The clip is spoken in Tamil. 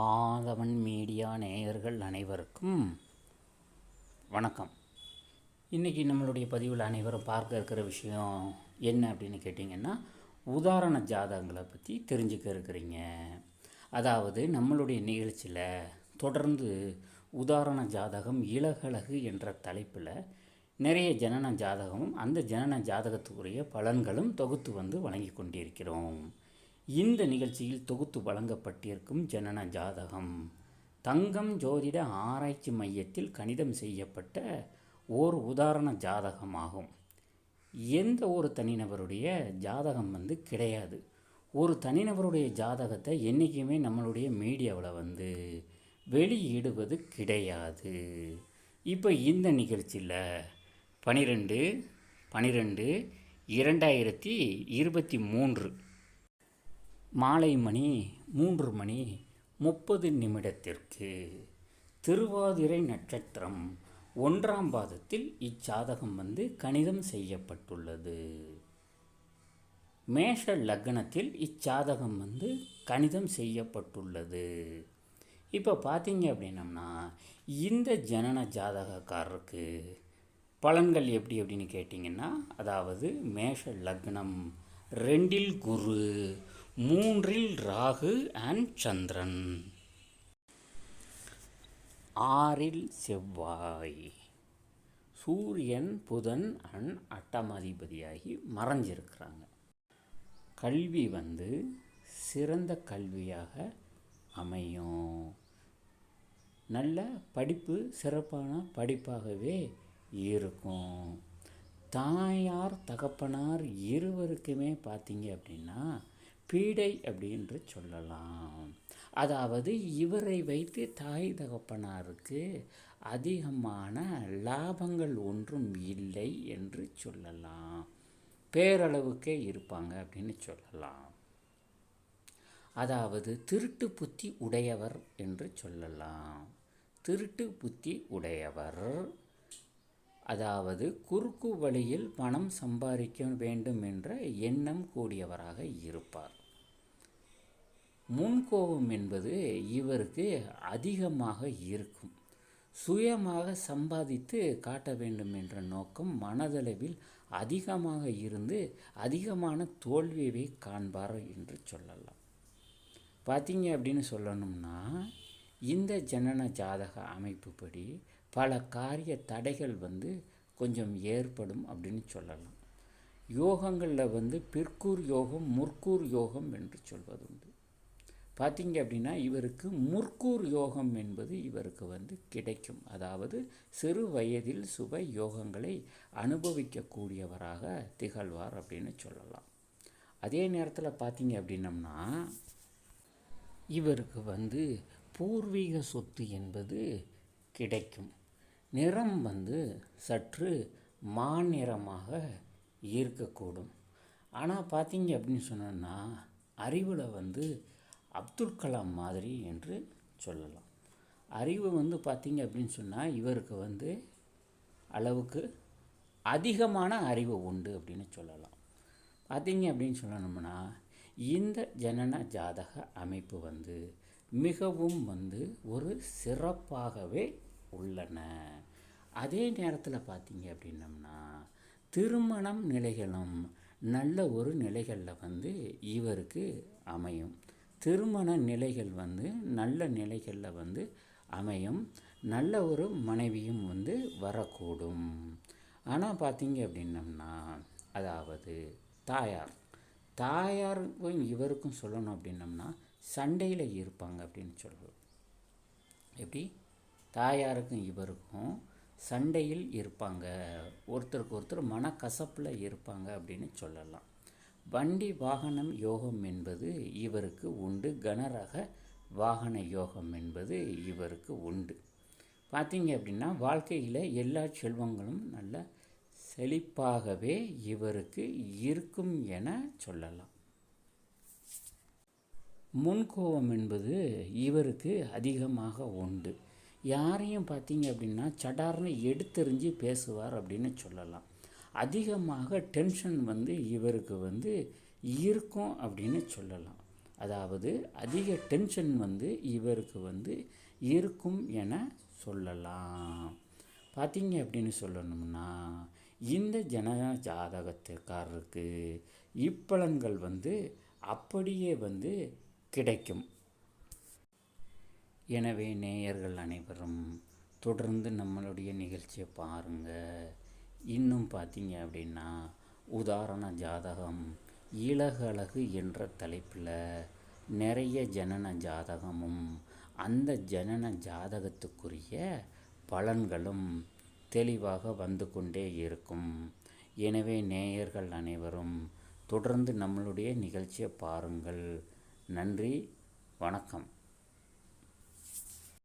ஆதவன் மீடியா நேயர்கள் அனைவருக்கும் வணக்கம். இன்றைக்கி நம்மளுடைய பதிவில் அனைவரும் பார்க்க இருக்கிற விஷயம் என்ன அப்படின்னு கேட்டிங்கன்னா உதாரண ஜாதகங்களை பற்றி தெரிஞ்சுக்க இருக்கிறீங்க. அதாவது நம்மளுடைய நிகழ்ச்சியில் தொடர்ந்து உதாரண ஜாதகம் இலகழகு என்ற தலைப்பில் நிறைய ஜனன ஜாதகமும் அந்த ஜனன ஜாதகத்துக்குரிய பலன்களும் தொகுத்து வந்து வழங்கி கொண்டிருக்கிறோம். இந்த நிகழ்ச்சியில் தொகுத்து வழங்கப்பட்டிருக்கும் ஜனன ஜாதகம் தங்கம் ஜோதிட ஆராய்ச்சி மையத்தில் கணிதம் செய்யப்பட்ட ஓர் உதாரண ஜாதகமாகும். எந்த ஒரு தனிநபருடைய ஜாதகம் வந்து கிடையாது. ஒரு தனிநபருடைய ஜாதகத்தை என்றைக்குமே நம்மளுடைய மீடியாவில் வந்து வெளியிடுவது கிடையாது. இப்போ இந்த நிகழ்ச்சியில் பனிரெண்டு பனிரெண்டு இரண்டாயிரத்தி இருபத்தி மூன்று மாலை மணி மூன்று மணி முப்பது நிமிடத்திற்கு. திருவாதிரை நட்சத்திரம் ஒன்றாம் பாதத்தில் இச்சாதகம் வந்து கணிதம் செய்யப்பட்டுள்ளது. மேஷ லக்னத்தில் இச்சாதகம் வந்து கணிதம் செய்யப்பட்டுள்ளது. இப்போ பார்த்தீங்க அப்படின்னம்னா இந்த ஜனன ஜாதகக்காரருக்கு பலன்கள் எப்படி அப்படின்னு கேட்டிங்கன்னா அதாவது மேஷ லக்னம் ரெண்டில் குரு மூன்றில் ராகு அண்ட் சந்திரன். ஆறில் செவ்வாய். சூரியன் புதன் அண்ட் அட்டமாதிபதியாகி மறைஞ்சிருக்கிறாங்க. கல்வி வந்து சிறந்த கல்வியாக அமையும். நல்ல படிப்பு சிறப்பான படிப்பாகவே இருக்கும். தாயார் தகப்பனார் இருவருக்குமே பார்த்தீங்க அப்படின்னா பீடை அப்படின்று சொல்லலாம். அதாவது இவரை வைத்து தாய் தகப்பனாருக்கு அதிகமான லாபங்கள் ஒன்றும் இல்லை என்று சொல்லலாம். பேரளவுக்கே இருப்பாங்க அப்படின்னு சொல்லலாம். அதாவது திருட்டு புத்தி உடையவர் என்று சொல்லலாம். திருட்டு புத்தி உடையவர். அதாவது குறுக்கு வழியில் பணம் சம்பாதிக்க வேண்டும் என்ற எண்ணம் கூடியவராக இருப்பார். முன்கோபம் என்பது இவருக்கு அதிகமாக இருக்கும். சுயமாக சம்பாதித்து காட்ட வேண்டும் என்ற நோக்கம் மனதளவில் அதிகமாக இருந்து அதிகமான தோல்வியை காண்பார் என்று சொல்லலாம். பார்த்தீங்க அப்படின்னு சொல்லணும்னா இந்த ஜனன ஜாதக அமைப்புப்படி பல காரிய தடைகள் வந்து கொஞ்சம் ஏற்படும் அப்படின்னு சொல்லலாம். யோகங்களில் வந்து பிற்கூர் யோகம் முற்கூர் யோகம் என்று சொல்வது உண்டு பார்த்தீங்க அப்படின்னா இவருக்கு முற்கூர் யோகம் என்பது இவருக்கு வந்து கிடைக்கும். அதாவது சிறு வயதில் சுப யோகங்களை அனுபவிக்கக்கூடியவராக திகழ்வார் அப்படின்னு சொல்லலாம். அதே நேரத்தில் பார்த்தீங்க அப்படின்னம்னா இவருக்கு வந்து பூர்வீக சொத்து என்பது கிடைக்கும். நிறம் வந்து சற்று மாநிறமாக இருக்கக்கூடும். ஆனால் பார்த்தீங்க அப்படின்னு சொன்னோன்னா அறிவில் வந்து அப்துல் கலாம் மாதிரி என்று சொல்லலாம். அறிவு வந்து பார்த்தீங்க அப்படின்னு சொன்னால் இவருக்கு வந்து அளவுக்கு அதிகமான அறிவு உண்டு அப்படின்னு சொல்லலாம். பார்த்தீங்க அப்படின்னு சொல்லணும்னா இந்த ஜனன ஜாதக அமைப்பு வந்து மிகவும் வந்து ஒரு சிறப்பாகவே உள்ளன. அதே நேரத்தில் பார்த்தீங்க அப்படின்னம்னா திருமணம் நிலைகளும் நல்ல ஒரு நிலைகளில் வந்து இவருக்கு அமையும். திருமண நிலைகள் வந்து நல்ல நிலைகளில் வந்து அமையும். நல்ல ஒரு மனைவியும் வந்து வரக்கூடும். ஆனால் பார்த்தீங்க அப்படின்னம்னா அதாவது தாயார். தாயாருக்கும் இவருக்கும் சொல்லணும் அப்படின்னம்னா சண்டையில் இருப்பாங்க அப்படின்னு சொல்லலாம் எப்படி? தாயாருக்கும் இவருக்கும் சண்டையில் இருப்பாங்க. ஒருத்தருக்கு ஒருத்தர் மனக்கசப்பில் இருப்பாங்க அப்படின்னு சொல்லலாம். வண்டி வாகனம் யோகம் என்பது இவருக்கு உண்டு. கனரக வாகன யோகம் என்பது இவருக்கு உண்டு. பார்த்தீங்க அப்படின்னா வாழ்க்கையில் எல்லா செல்வங்களும் நல்ல செழிப்பாகவே இவருக்கு இருக்கும் என சொல்லலாம். முன்கோபம் என்பது இவருக்கு அதிகமாக உண்டு. யாரையும் பார்த்தீங்க அப்படின்னா சடார்னு எடுத்தெறிஞ்சு பேசுவார் அப்படின்னு சொல்லலாம். அதிகமாக டென்ஷன் வந்து இவருக்கு வந்து இருக்கும் அப்படின்னு சொல்லலாம். அதாவது அதிக டென்ஷன் வந்து இவருக்கு வந்து இருக்கும் என சொல்லலாம். பார்த்தீங்க அப்படின்னு சொல்லணும்னா இந்த ஜன ஜாதகத்துக்காரருக்கு இப்பலன்கள் வந்து அப்படியே வந்து கிடைக்கும். எனவே நேயர்கள் அனைவரும் தொடர்ந்து நம்மளுடைய நிகழ்ச்சியை பாருங்கள் இன்னும் பார்த்தீங்க அப்படின்னா உதாரண ஜாதகம் இலகழகு என்ற தலைப்பில் நிறைய ஜனன ஜாதகமும் அந்த ஜனன ஜாதகத்துக்குரிய பலன்களும் தெளிவாக வந்து கொண்டே இருக்கும். எனவே நேயர்கள் அனைவரும் தொடர்ந்து நம்மளுடைய நிகழ்ச்சியை பாருங்கள். நன்றி வணக்கம்.